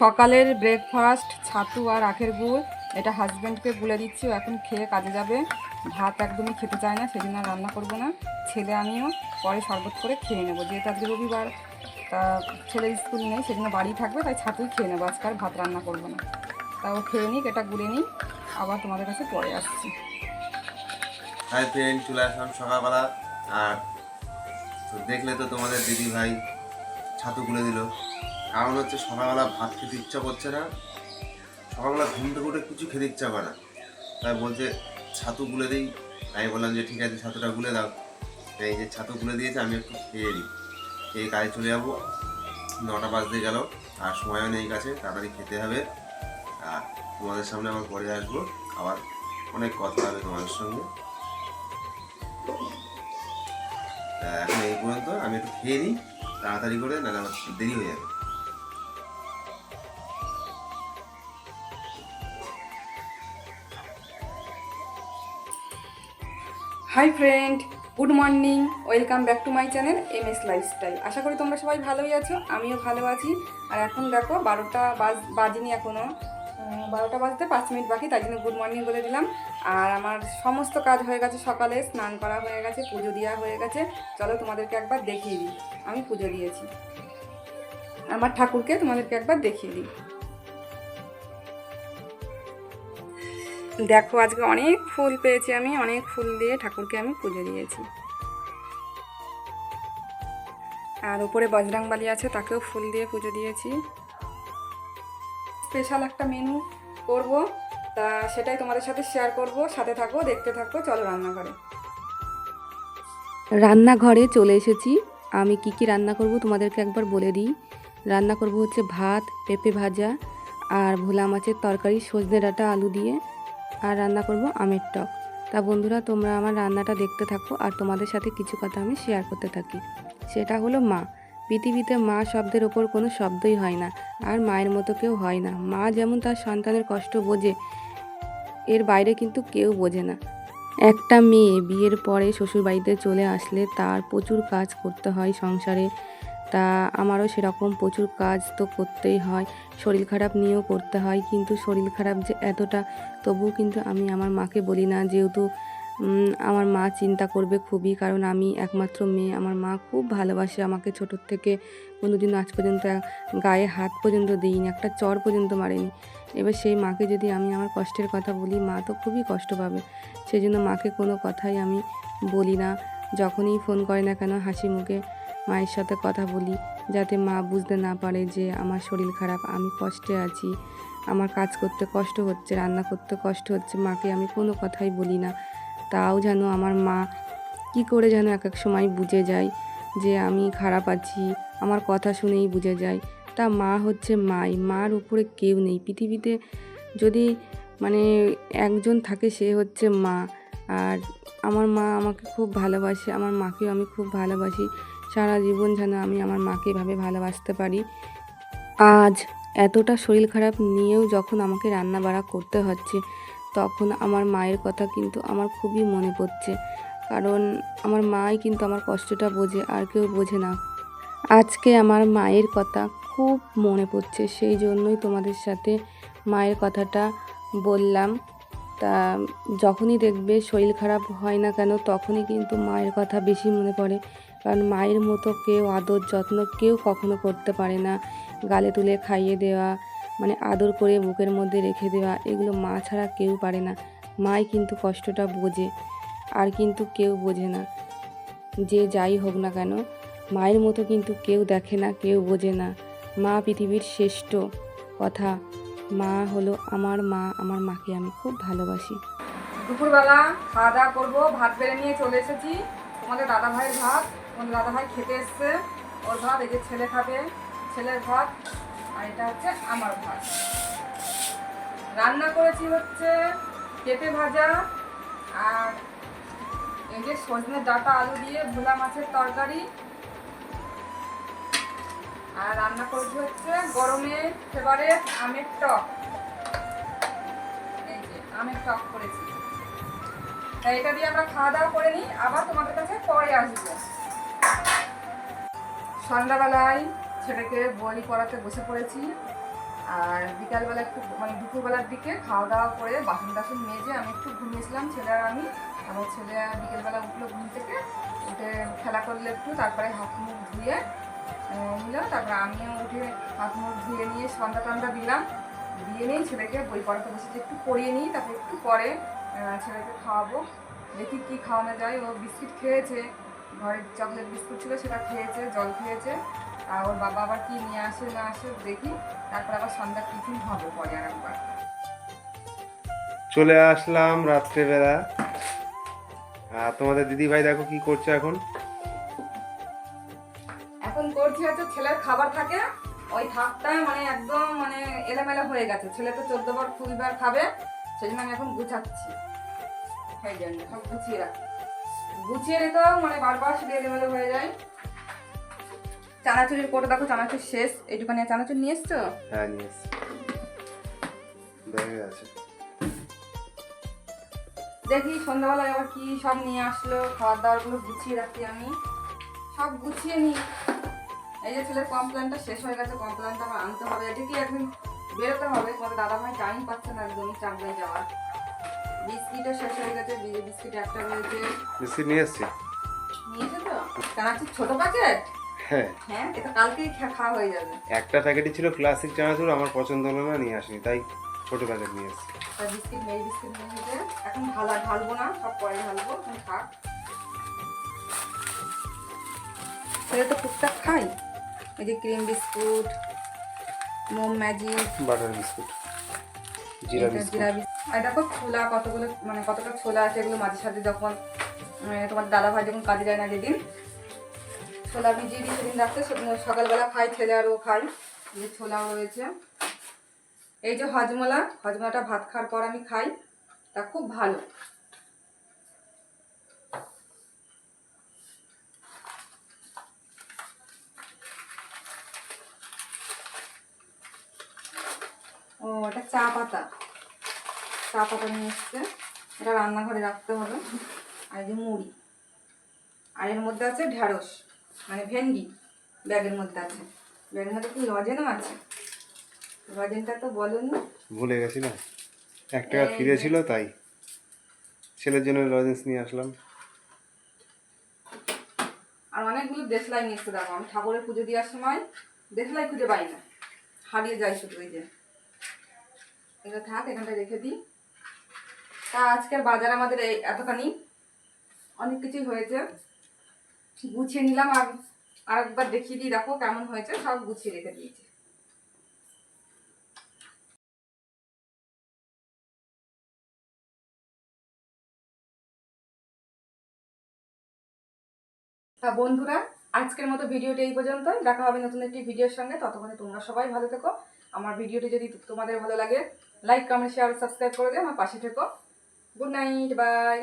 সকালের ব্রেকফাস্ট ছাতু আর আখের গুড়, এটা হাজব্যান্ডকে বলে দিচ্ছি, ও এখন খেয়ে কাজে যাবে। ভাত একদমই খেতে চায় না সেদিন আর রান্না করব না। ছেলে আমিও, পরে শরবত করে খেয়ে নেব। যেহেতু আজকে রবিবার, তা ছেলের স্কুল নেই সেদিন বাড়ি থাকবে, তাই ছাতুই খেয়ে নেব। আজকে আর ভাত রান্না করব না। তাও খেয়ে নিক, এটা গুলে নিই আবার তোমাদের কাছে পরে আসছি। চলে আসলাম সকালবেলা। আর দেখলে তো তোমাদের দিদি ভাই ছাতু খুলে দিল। কারণ হচ্ছে সকালবেলা ভাত খেতে ইচ্ছা করছে না। সকালবেলা ঘুম থেকে উঠে কিছু খেতে ইচ্ছা করে না। তাই বলছে, ছাতু গুলে দিই। তাই বললাম যে, ঠিক আছে, ছাতুটা গুলে দাও। তাই এই যে ছাতু গুলে দিয়েছে, আমি একটু খেয়ে নিই। খেয়ে কাজে চলে যাব। নটা বাজতে গেল, আর সময়ও নেই কাছে, তাড়াতাড়ি খেতে হবে। আর তোমাদের সামনে আবার পরে আসব। আবার অনেক কথা হবে তোমাদের সঙ্গে। এখন এই পর্যন্ত আমি একটু খেয়ে নিই। তাড়াতাড়ি করে, নাহলে আমার দেরি হয়ে যাবে। Hi friend good morning welcome back to my channel M S lifestyle আশা করি তোমরা সবাই ভালোই আছো, আমিও ভালো আছি। আর এখন দেখো, বারোটা বাজ, বাজিনি এখনও বারোটা বাজতে পাঁচ মিনিট বাকি, তাই জন্য গুড মর্নিং বলে দিলাম। আর আমার সমস্ত কাজ হয়ে গেছে সকালে, স্নান করা হয়ে গেছে, পুজো দেওয়া হয়ে গেছে। চলো তোমাদেরকে একবার দেখিয়ে দিই। আমি পুজো দিয়েছি। আমার ঠাকুরকে তোমাদেরকে একবার দেখিয়ে দিই। দেখো, আজকে অনেক ফুল পেয়েছি আমি, অনেক ফুল দিয়ে ঠাকুরকে আমি পুজো দিয়েছি। আর উপরে বজরাংবালি আছে, তাকেও ফুল দিয়ে পুজো দিয়েছি। স্পেশাল একটা মেনু করব। তা সেটাই তোমাদের সাথে শেয়ার করব, সাথে থাকো, দেখতে থাকো, চলো রান্নাঘরে। রান্নাঘরে চলে এসেছি। আমি কি কি রান্না করব তোমাদেরকে একবার বলে দিই। রান্না করব হচ্ছে ভাত, পেঁপে ভাজা আর ভোলা মাছের তরকারি, সজনে ডাঁটা, আলু দিয়ে। আর রান্না করব আমের টক। তা বন্ধুরা, তোমরা আমার রান্নাটা দেখতে থাকো আর তোমাদের সাথে কিছু কথা আমি শেয়ার করতে থাকি। সেটা হলো মা। পৃথিবীতে মা শব্দের ওপর কোনো শব্দই হয় না, আর মায়ের মতো কেউ হয় না। মা যেমন তার সন্তানের কষ্ট বোঝে, এর বাইরে কিন্তু কেউ বোঝে না। একটা মেয়ে বিয়ের পরে শ্বশুরবাড়িতে চলে আসলে তার প্রচুর কাজ করতে হয় সংসারে। তা আমারও সেরকম প্রচুর কাজ তো করতেই হয়, শরীর খারাপ নিয়েও করতে হয়। কিন্তু শরীর খারাপ যে এতটা, তবুও কিন্তু আমি আমার মাকে বলি না, যেহেতু আমার মা চিন্তা করবে খুবই, কারণ আমি একমাত্র মেয়ে। আমার মা খুব ভালোবাসে আমাকে ছোটোর থেকে। কোনো কোনোদিন আজ পর্যন্ত গায়ে হাত পর্যন্ত দিইনি, একটা চর পর্যন্ত মারেনি। এবার সেই মাকে যদি আমি আমার কষ্টের কথা বলি, মা তো খুবই কষ্ট পাবে। সেই জন্য মাকে কোনো কথাই আমি বলি না। যখনই ফোন করে না কেন, হাসি মুখে মায়ের সাথে কথা বলি, যাতে মা বুঝতে না পারে যে আমার শরীর খারাপ। আমি কষ্টে আছি। আমার কাজ করতে কষ্ট হচ্ছে, রান্না করতে কষ্ট হচ্ছে, মাকে আমি কোনো কথাই বলি না। তাও যেন আমার মা কি করে যেন এক এক সময় বুঝে যায় যে আমি খারাপ আছি, আমার কথা শুনেই বুঝে যায়। তা মা হচ্ছে মাই, মার উপরে কেউ নেই। পৃথিবীতে যদি মানে একজন থাকে সে হচ্ছে মা। আর আমার মা আমাকে খুব ভালোবাসে, আমার মাকেও আমি খুব ভালোবাসি। সারা জীবন যেন আমি আমার মাকে এভাবে ভালোবাসতে পারি। আজ এতটা শরীর খারাপ নিয়েও যখন আমাকে রান্না বাড়া করতে হচ্ছে তখন আমার মায়ের কথা কিন্তু আমার খুবই মনে পড়ছে। কারণ আমার মাই কিন্তু আমার কষ্টটা বোঝে, আর কেউ বোঝে না। আজকে আমার মায়ের কথা খুব মনে পড়ছে, সেই জন্যই তোমাদের সাথে মায়ের কথাটা বললাম। তা যখনই দেখবে শরীর খারাপ হয় না কেন, তখনই কিন্তু মায়ের কথা বেশি মনে পড়ে। কারণ মায়ের মতো কেউ আদর যত্ন কেউ কখনো করতে পারে না। গালে তুলে খাইয়ে দেওয়া মানে আদর করে বুকের মধ্যে রেখে দেওয়া, এগুলো মা ছাড়া কেউ পারে না। মাই কিন্তু কষ্টটা বোঝে, আর কিন্তু কেউ বোঝে না। যে যাই হোক না কেন, মায়ের মতো কিন্তু কেউ দেখে না, কেউ বোঝে না। মা পৃথিবীর শ্রেষ্ঠ কথা, মা হলো আমার মা, আমার মাকে আমি খুব ভালোবাসি। দুপুরবেলা খাওয়া দাওয়া করব, ভাত বেড়ে নিয়ে চলে এসেছি। তোমাদের দাদা ভাইয়ের ভাত, তোমাদের দাদা ভাই খেতে এসছে। ওর ভাত, এই যে ছেলে খাবে, ছেলের ভাত। আর এটা হচ্ছে আমার ভাত। রান্না করেছি হচ্ছে পেঁপে ভাজা আর এই যে সজনে ডাটা আলু দিয়ে ভোলা মাছের তরকারি। আর রান্না করেছি হচ্ছে গরমে ফেভারেট আমের টক। এই যে আমের টক করেছি। তাই এটা দিয়ে আমরা খাওয়া দাওয়া করে নিই, আবার তোমাদের কাছে পরে আসব। সন্ধ্যাবেলায় ছেলেকে বই পড়াতে বসে পড়েছি। আর বিকালবেলা একটু মানে দুপুরবেলার দিকে খাওয়া দাওয়া করে বাসন টাসন মেজে আমি একটু ঘুমিয়েছিলাম, ছেলে আর আমি। তারপর ছেলে বিকেলবেলা উঠল ঘুম থেকে, উঠে খেলা করলে একটু, তারপরে হাত মুখ ধুয়ে নিল, তারপরে আমিও উঠে হাত মুখ ধুয়ে নিয়ে সন্ধ্যা টন্দা দিলাম। দিয়ে নিই ছেলেকে বই পড়াতে বসেছি, একটু পড়িয়ে নিই, তারপর একটু পরে ছেলেকে খাওয়াবো। দেখি কি খাওয়ানো যায়, ও বিস্কিট খেয়েছে, ঘরের চকলেট বিস্কুট ছিল সেটা খেয়েছে, জল খেয়েছে। আর ওর বাবা আবার কি নিয়ে আসে না আসে দেখি। তারপর আবার সন্ধ্যা টিফিন হবে পরে আর একবার। চলে আসলাম রাত্রেবেলা। আর তোমাদের দিদি ভাই দেখো কি করছে এখন? এখন করছি হচ্ছে ছেলের খাবার থাকে ওই থাকটা মানে একদম মানে এলোমেলো হয়ে গেছে। ছেলে তো চোদ্দ বার কুড়ি বার খাবে সেই জন্য আমি এখন গুছাচ্ছি। সেই জন্য সব গুছিয়ে রাখি। গুছিয়ে রেখেও মানে বারবার সেটা এলোমেলো হয়ে যায়। চানাচুরির কোটা দেখো চানাচুর শেষ। এইটুখানি চানাচুর নিয়ে এসছো? হ্যাঁ নিয়ে এসছি। দেখে আছে। দেখি সন্ধ্যাবেলায় আবার কি সব নিয়ে আসলো খাবার দাবারগুলো গুছিয়ে রাখি আমি। সব গুছিয়ে নিই। এই যে ছেলের কমপ্লেনটা শেষ হয়ে গেছে কমপ্লেনটা আমার আনতে হবে। এটা কি একদিন বেরোতে হবে? তোমাদের দাদা ভাই টাইম পাচ্ছে না একদমই চাকরি যাওয়ার। বিস্কিটও শেষ হয়ে গেছে বিস্কিট একটা রয়েছে। বিস্কিট নিয়ে এসছি। নিয়েছে তো চানাচুর ছোট প্যাকেট হ্যাঁ। হ্যাঁ এটা কালকেই খাওয়া হয়ে যাবে। একটা প্যাকেটই ছিল ক্লাসিক চানাচুর আমার পছন্দ হলো না নিয়ে আসিনি তাই ছোট প্যাকেট নিয়ে এসছি। তার বিস্কিট মেরি বিস্কিট নিয়ে এখন ঢালা ঢালবো না সব পরে ঢালবো এখন থাক ছেলে তো টুকটাক খাই। এই যে cream biscuit Mom magic butter biscuit জিরা এটা বিস্কুট আর দেখো ছোলা কতগুলো মানে কতটা ছোলা আছে এগুলো মাঝে সাথে যখন তোমার দাদা ভাই যখন কাজে যায় না যেদিন ছোলা ভিজিয়ে দিই সেদিন রাখতে সকালবেলা খাই, ছেলে আর ও খাই। যে ছোলাও রয়েছে। এই যে হজমলা, হজমলাটা ভাত খাওয়ার পর আমি খাই। তা খুব ভালো। ও, এটা চা পাতা। চা পাতা নিয়ে এসছে। এটা রান্নাঘরে রাখতে হবে। আর এই যে মুড়ি। আর এর মধ্যে আছে ঢ্যাঁড়স মানে ভেন্ডি ব্যাগের মধ্যে আছে। ব্যাগের মধ্যে কি লজেনও আছে? লজেনটা তো বলনি। ভুলে গেছি না। এক টাকা ফিরে ছিল তাই। ছেলের জন্য লজেন্স নিয়ে আসলাম। আর অনেকগুলো দেশলাই নিয়ে এসছে দেখো। আমি ঠাকুরের পুজো দেওয়ার সময় দেশলাই খুঁজে পাই না। হারিয়ে যায় শুধু ওই যে। এগুলো থাক এখানটা রেখে দিই। তা আজকের বাজার আমাদের এই এতখানি। অনেক কিছুই হয়েছে। গুছিয়ে নিলাম আর আরেকবার দেখিয়ে দিই, দেখো কেমন হয়েছে, সব গুছিয়ে রেখে দিয়েছি। বন্ধুরা, আজকের মতো ভিডিওটি এই পর্যন্ত দেখা হবে নতুন একটি ভিডিওর সঙ্গে। ততক্ষণে তোমরা সবাই ভালো থেকো। আমার ভিডিওটি যদি তোমাদের ভালো লাগে লাইক কমেন্ট শেয়ার সাবস্ক্রাইব করে দিও। আমার পাশে থেকো। Good night bye